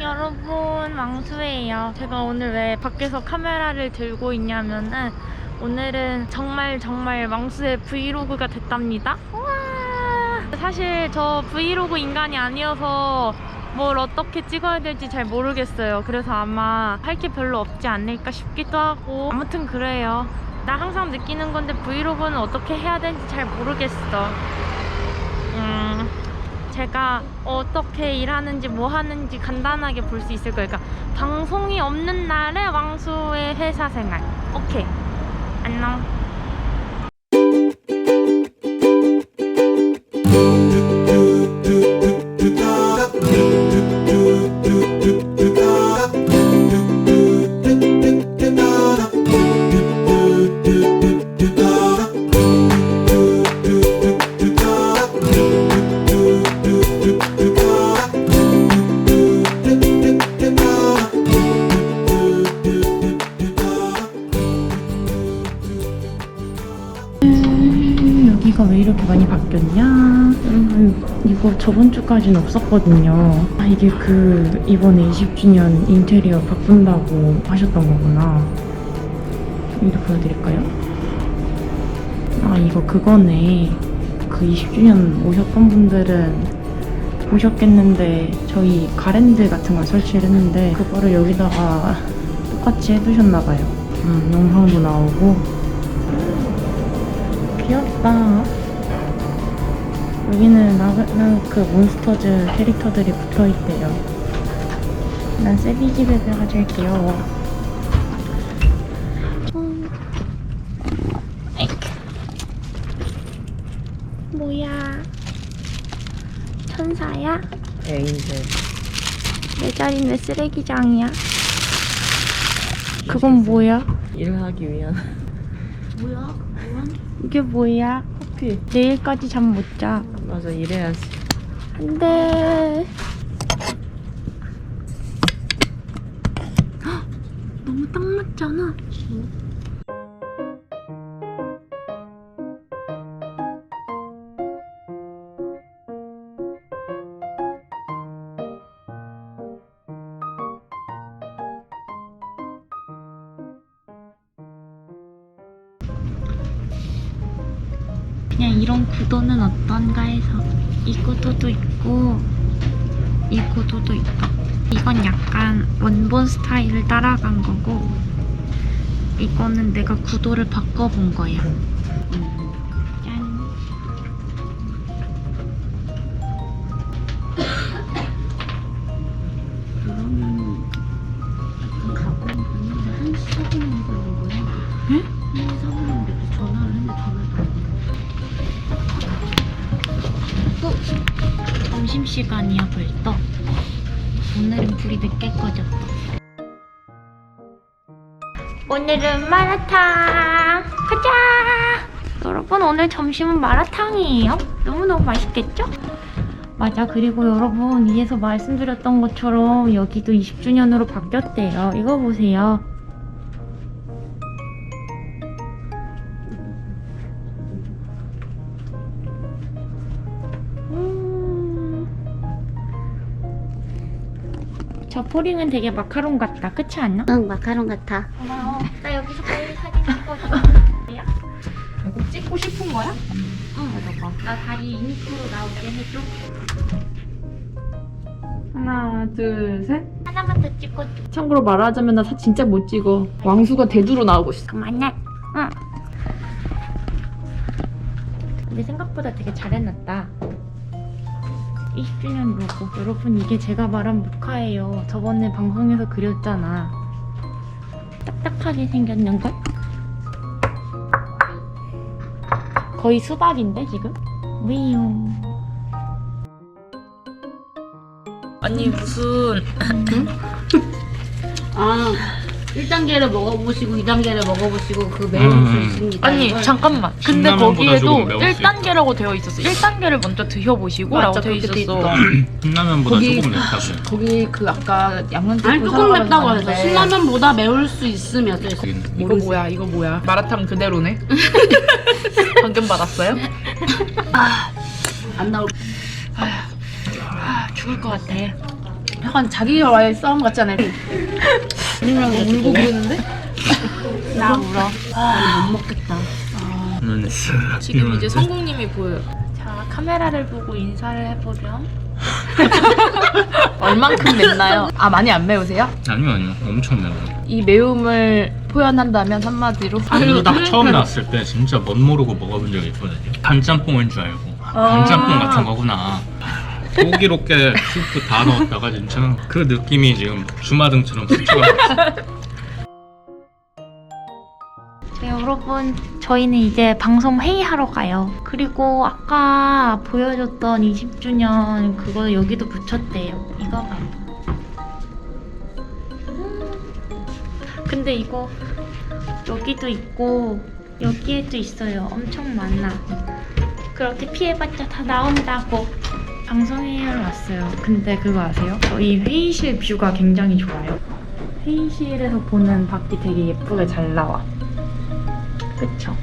여러분 왕수예요. 제가 오늘 왜 밖에서 카메라를 들고 있냐면은 오늘은 정말 정말 왕수의 브이로그가 됐답니다. 우와! 사실 저 브이로그 인간이 아니어서 뭘 어떻게 찍어야 될지 잘 모르겠어요. 그래서 아마 할 게 별로 없지 않을까 싶기도 하고 아무튼 그래요. 나 항상 느끼는 건데 브이로그는 어떻게 해야 되는지 잘 모르겠어. 음, 제가 어떻게 일하는지 뭐 하는지 간단하게 볼 수 있을 거예요. 그러니까 방송이 없는 날에 왕수의 회사 생활. 오케이. 안녕. 음, 여기가 왜 이렇게 많이 바뀌었냐? 음, 이거 저번 주까지는 없었거든요. 아, 이게 그 이번에 20주년 인테리어 바꾼다고 하셨던 거구나. 이거 보여드릴까요? 아, 이거 그거네. 그 20주년 오셨던 분들은 보셨겠는데 저희 가랜드 같은 걸 설치를 했는데 그거를 여기다가 똑같이 해두셨나봐요. 음, 영상도 나오고 귀엽다. 여기는 그 몬스터즈 캐릭터들이 붙어 있대요. 난 세비지 베베가 제일 귀여워. 음. 뭐야? 천사야? 에인젤 내 자리는 왜 쓰레기장이야? 그건 뭐야? 일하기 위한 뭐야? 이게 뭐야? 커피 내일까지 잠 못 자. 맞아 일해야지 안 돼. 헉, 너무 딱 맞잖아. 그냥 이런 구도는 어떤가 해서 이 구도도 있고 이 구도도 있다. 이건 약간 원본 스타일을 따라간 거고 이거는 내가 구도를 바꿔본 거야. 짠. 시간이야 벌떡. 오늘은 불이 늦게 꺼졌다 오늘은 마라탕. 가자! 여러분 오늘 점심은 마라탕이에요. 너무너무 맛있겠죠? 맞아. 그리고 여러분 위에서 말씀드렸던 것처럼 여기도 20주년으로 바뀌었대요. 이거 보세요. 저 포링은 되게 마카롱 같다. 그렇지 않나? 응 마카롱 같아. 고마워. 나 여기서 빨리 사진 찍어줘. 꼭 찍고 싶은 거야? 응, 맞아. 나 다리 유니크로 나오게 해줘. 하나 둘 셋 하나만 더 찍어줘. 참고로 말하자면 나 사 진짜 못 찍어 왕수가 대두로 나오고 있어 그만해. 응. 근데 생각보다 되게 잘 해놨다. 20주년 로고. 여러분 이게 제가 말한 모카예요. 저번에 방송에서 그렸잖아. 딱딱하게 생겼는걸? 거의 수박인데 지금? 위용. 아니 무슨 아 1단계를 먹어보시고 2단계를 먹어보시고 그 매울 수 음. 있습니다. 아니 이걸- 잠깐만 근데 신라면보다 거기에도 조금 매울 수 1단계라고 되어 있었어 1단계를 먼저 드셔보시고 맞아, 라고 되어 그렇게 돼 있었어 신라면보다 거기- 조금 맵다고. 거기 그 아까 양념 아니 조금 맵다고 해서 신라면보다 매울 수 있으면 또 있어. 이거 뭐야 이거 뭐야 마라탕 그대로네 방금 받았어요? 안 나올 아 죽을 것 같아 약간 자기와의 싸움 같잖아요. 아니면 울고 그러는데? 나 울어. 아, 못 먹겠다. 는 지금 이제 성국님이 보여요. 자, 카메라를 보고 인사를 해보렴. 얼만큼 맵나요? 아 많이 안 매우세요? 아니요 아니요 엄청 매워요 이 매움을 표현한다면 한마디로 이거 딱 처음 나왔을 때 진짜 멋 모르고 먹어본 적이 있거든요 간짬뽕인 줄 알고 간짬뽕 같은 거구나 호기롭게 스프 다 넣었다가 진짜 그 느낌이 지금 주마등처럼 스쳐가 네, 여러분, 저희는 이제 방송 회의하러 가요. 그리고 아까 보여줬던 20주년 그거 여기도 붙였대요. 이거 봐요. 음. 근데 이거 여기도 있고 여기에도 있어요. 엄청 많아. 그렇게 피해봤자 다 나온다고. 방송회의하러 왔어요. 근데 그거 아세요? 저희 회의실 뷰가 굉장히 좋아요. 회의실에서 보는 밖이 되게 예쁘게 잘 나와. 그쵸?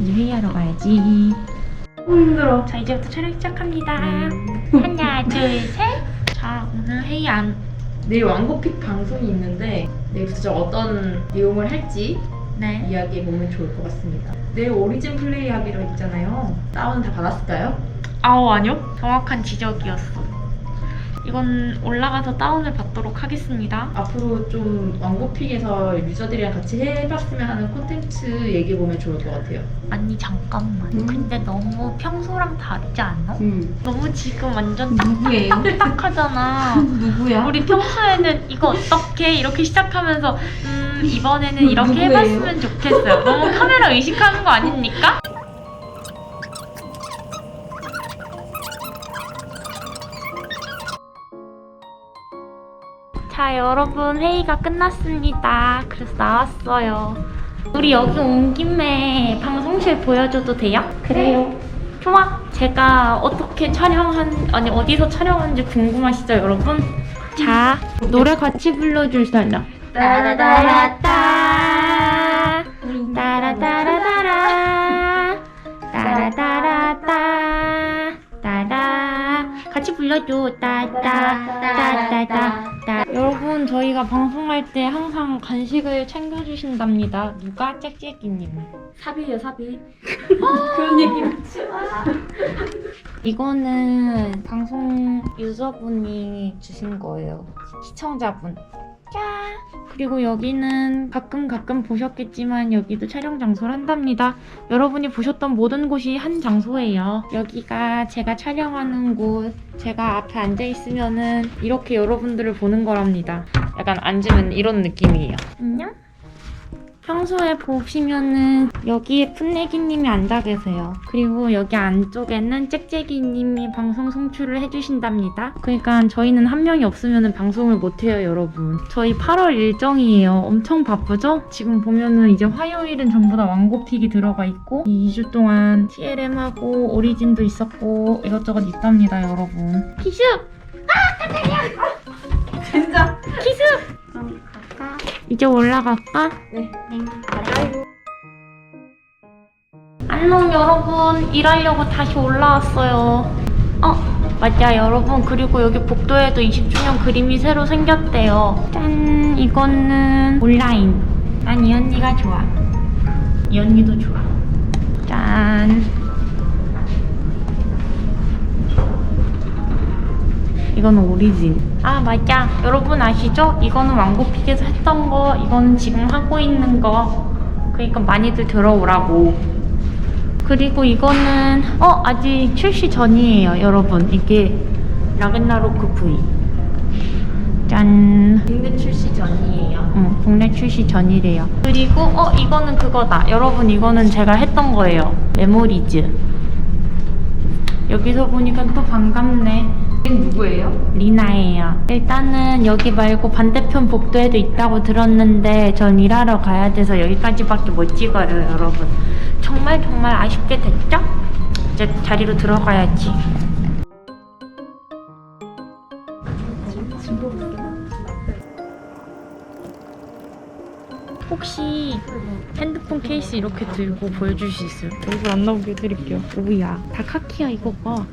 이제 회의하러 가야지. 오, 힘들어. 자, 이제부터 촬영 시작합니다. 하나, 둘, 셋. 자, 오늘 회의 안. 내일 왕고픽 방송이 있는데 내일 구체적 어떤 내용을 할지 네. 이야기해 보면 좋을 것 같습니다. 내일 오리진 플레이 하기로 했잖아요. 다운 다 받았을까요? 아우, 아니요. 정확한 지적이었어. 이건 올라가서 다운을 받도록 하겠습니다. 앞으로 좀 왕고픽에서 유저들이랑 같이 해봤으면 하는 콘텐츠 얘기해 보면 좋을 것 같아요. 아니, 잠깐만. 음. 근데 너무 평소랑 다르지 않아? 음. 너무 지금 완전 누구예요? 딱딱하잖아. 누구야? 우리 평소에는 이거 어떻게 이렇게 시작하면서 음 이번에는 이렇게 누구예요? 해봤으면 좋겠어요. 너무 카메라 의식하는 거 아닙니까? 자 여러분 회의가 끝났습니다. 그래서 나왔어요. 우리 여기 온 김에 방송실 보여줘도 돼요? 그래요. 좋아. 제가 어떻게 촬영한 아니 어디서 촬영하는지 궁금하시죠, 여러분? 자, 노래 같이 불러줄 사람. 따라따라따 따라따라따라 따라따라따 따라 같이 불러줘 따따 따따따 여러분 저희가 방송할 때 항상 간식을 챙겨주신답니다 누가 짹짹이님 사비예요 사비. 이거는 방송 유저분이 주신 거예요. 시청자분. 짠! 그리고 여기는 가끔 가끔 보셨겠지만 여기도 촬영 장소를 한답니다. 여러분이 보셨던 모든 곳이 한 장소예요. 여기가 제가 촬영하는 곳. 제가 앞에 앉아 있으면은 이렇게 여러분들을 보는 거랍니다. 약간 앉으면 이런 느낌이에요. 안녕? 평소에 보시면은 여기에 풋내기님이 앉아 계세요. 그리고 여기 안쪽에는 짹짹이님이 방송 송출을 해주신답니다. 그러니까 저희는 한 명이 없으면 방송을 못해요, 여러분. 저희 8월 일정이에요. 엄청 바쁘죠? 지금 보면은 이제 화요일은 전부 다 왕고픽이 들어가 있고 이 2주 동안 TLM하고 오리진도 있었고 이것저것 있답니다, 여러분. 기습! 아, 깜짝이야! 진짜? 기습! 이제 올라갈까? 안녕 여러분 일하려고 다시 올라왔어요. 어 맞아. 여러분 그리고 여기 복도에도 20주년 그림이 새로 생겼대요. 짠. 이거는 온라인. 난 이 언니가 좋아. 이 언니도 좋아. 짠. 이거는 오리진. 아, 맞아. 여러분 아시죠? 이거는 왕고픽에서 했던 거, 이거는 지금 하고 있는 거. 그러니까 많이들 들어오라고. 그리고 이거는, 어, 아직 출시 전이에요, 여러분. 이게 라그나로크 V. 짠. 국내 출시 전이에요. 응, 국내 출시 전이래요. 그리고, 어, 이거는 그거다. 여러분, 이거는 제가 했던 거예요. 메모리즈. 여기서 보니까 또 반갑네. 누구예요? 리나예요. 일단은 여기 말고 반대편 복도에도 있다고 들었는데 전 일하러 가야 돼서 여기까지밖에 못 찍어요, 여러분. 정말 정말 아쉽게 됐죠? 이제 자리로 들어가야지. 혹시 핸드폰 케이스 이렇게 들고 보여줄 수 있어요? 얼굴 안 나오게 해드릴게요. 오야, 다 카키야 이거 봐.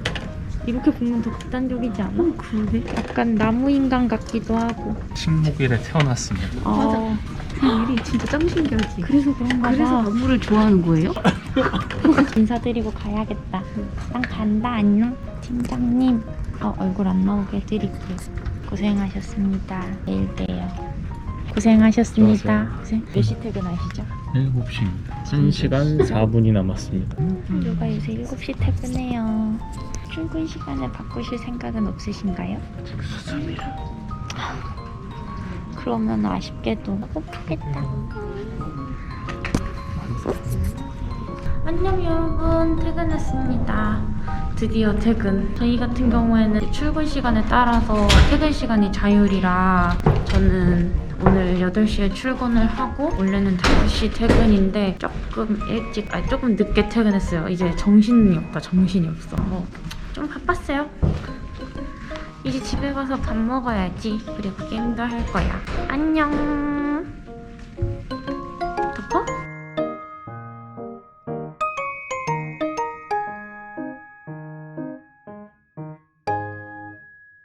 이렇게 보면 더 극단적이지 않아? 그러게. 약간 나무 인간 같기도 하고. 식목일에 태어났습니다. 어, 그 일이 진짜 짱 신기하지. 그래서 그런가 그래서 봐. 나무를 좋아하는 거예요? 인사드리고 가야겠다. 난 간다. 안녕. 팀장님. 어, 얼굴 안 나오게 해드릴게요. 고생하셨습니다. 내일 봬요. 고생하셨습니다. 수고하세요. 고생. 몇 시 퇴근하시죠? 7시입니다. 1시간 4분이 남았습니다. 누가 요새 7시 퇴근해요. 출근 시간을 바꾸실 생각은 없으신가요? 좋습니다. 그러면 아쉽게도 못하겠다. 안녕 여러분 퇴근했습니다. 드디어 퇴근. 저희 같은 경우에는 출근 시간에 따라서 퇴근 시간이 자율이라 저는 오늘 8시에 출근을 하고 원래는 5시 퇴근인데 조금 일찍 아니 조금 늦게 퇴근했어요. 이제 정신이 없다. 정신이 없어. 뭐 좀 바빴어요. 이제 집에 가서 밥 먹어야지. 그리고 게임도 할 거야. 안녕.